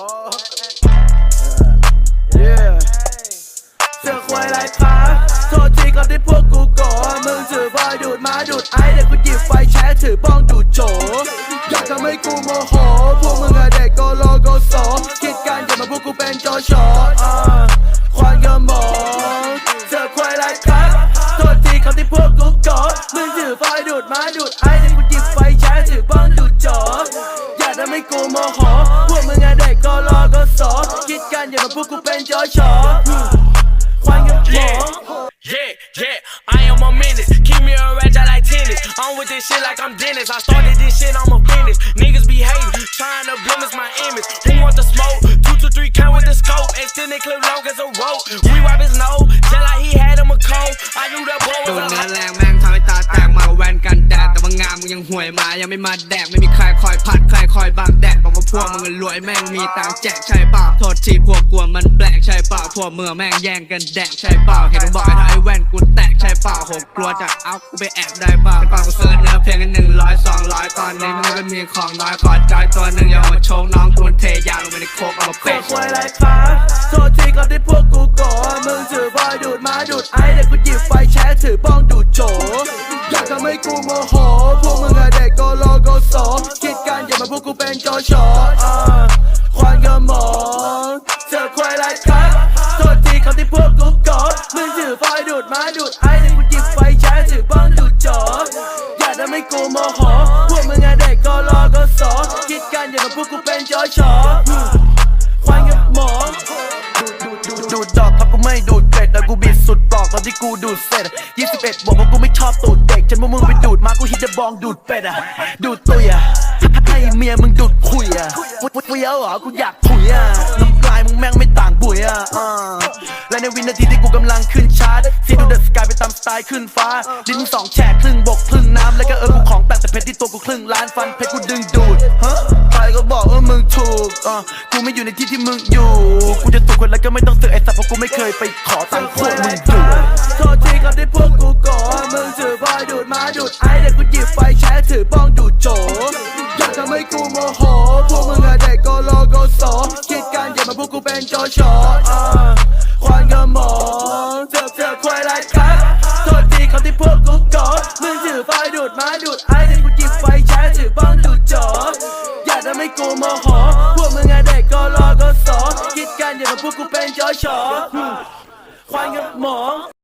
เสือควายไรคะโทษทีครับที่พวกกูก่อมึงถือว่าดูดมาดูดไอเด็กกูหยิบไฟแช็ถือบ้องดูดโจอยากทำให้กูโมโห พวกมึงอะเด็กโกโลโกโซคิดกันอย่ามาพวกกูเป็นจอชอควายยอมมองเสือควายไรคะโทษทีครับที่พวกกูก่อมึงถือไฟดูดมาดูดไอเด็กกูหยิบไฟแช็ถือบ้องดูดโจอยากทำให้กูโมโห อย่ามาพวกกูเป็นโจโฉควันกระหมอง Yeah, yeah, I am a menace. Keep me a ratchet like tennis. I'm with this shit like I'm Dennis. I started this shit, I'm a finish. Niggas be hating, trying to blemish my image. Who want the smoke? Two to three count with the scope. Extended clip long as a rope. We wipe his nose, just like he had him a cold. I knew that boy โด was น a เนื้อแรงแม่งทำให้ตาแตกมาแวนกันแดดแต่ว่างานมึงยังห่วยมา ยังไม่มาแดกไม่มีใครคอยพัดใครคอยบังแดดบอกว่า พวกมึงรวยแม่งมีตังแจกใช่เปล่าโทษทีพวกกลัวมันแปลกใช่เปล่าพวกเมื่อแม่งแย่งกันแดกใช่เปล่าเห็นบอกให้ทำไอ้แว่นกูแตกใช่เปล่าหกกลัวจะเอากูไปแอบได้เปล่าเปล่ากูซื้อเนื้อเพลงกันหนึ่งร้อยสองร้อยตอนนี้มึงก็มีของน้อยขอจอยตัวหนึ่งอย่ามาโชงน้องกูเทยาลงไปในโคกเอามาเป๊ะควายไรครับโทษทีครับที่พวกกูก่อมึงถือไฟดูดมาดูดไอเด็กกูหยิบไฟแช็ถือบ้องดูดโจอยากทำให้กูโมโห กกูเป็นโจโฉอ่าควันกระหมองเจอควายไรครับโทษทีครับที่พวกกูก่อมึงถือไฟดูดมาดูดไอเด็กกูหยิบไฟแช็ถือบ้องดูดจออยากทำให้กูโมโหพวกมึงอะเด็กกโลโกโสอคิดกันอย่ามาพวกกูเป็นโจโฉควันกับหมอดูดดูดดอกครับกูไม่ดูดเกร็ดแต่กูบิดสุดปลอกตอนที่กูดูดเสร็จ21บอกว่ากูไม่ชอบตูดเด็กจนพวกมึงไปดูดมากูฮิตจะบองดูดเป็ดอะดูดตุยอะ เมียมึงดูดคุยอะวุ้เฟี้ยวเหรอกูอยากถุยอะน้ำลายมึงแม่งไม่ต่างบุยอะอ่าและในวินาทีที่กูกำลังขึ้นชาร์ตซีดูเดอะสกายไปตามสไตล์ขึ้นฟ้า ดินสองแฉกครึ่งบกครึ่งน้ำแล้วก็เออกูของแปลกแต่เพชรที่ตัวกูครึ่งล้านฟันเพชรกูดึงดูดฮะใครก็บอกว่ามึงถูกอะกูไม่อยู่ในที่ที่มึงอยู่ กูจะถูกคนแล้วก็ไม่ต้องเสือกไอ้สัตว์เพราะกูไม่เคยไปขอตังค์พวกมึงดูโทษทีครับที่พวกกูก่อมึงถือไฟดูดมาดูดไอเด็กกูหยิบไฟแช็ถือบ้องดูดโจ อยากทำให้กูโมโห พวกมึงอะเด็กกโลโกโสอคิดกันอย่ามาพวกกูเป็นจโฉอ่าควันกระหมองเจอเจอควายไรครับโทษทีครับที่พวกกูก่อมึงถือไฟดูดมาดูดไอเด็กกูหยิบไฟแช็ถือบ้องดูดจออยากทำให้กูโมโห พวกมึงอะเด็กกโลโกโสอคิดกันอย่ามาพวกกูเป็นโจโฉควันกระหมอง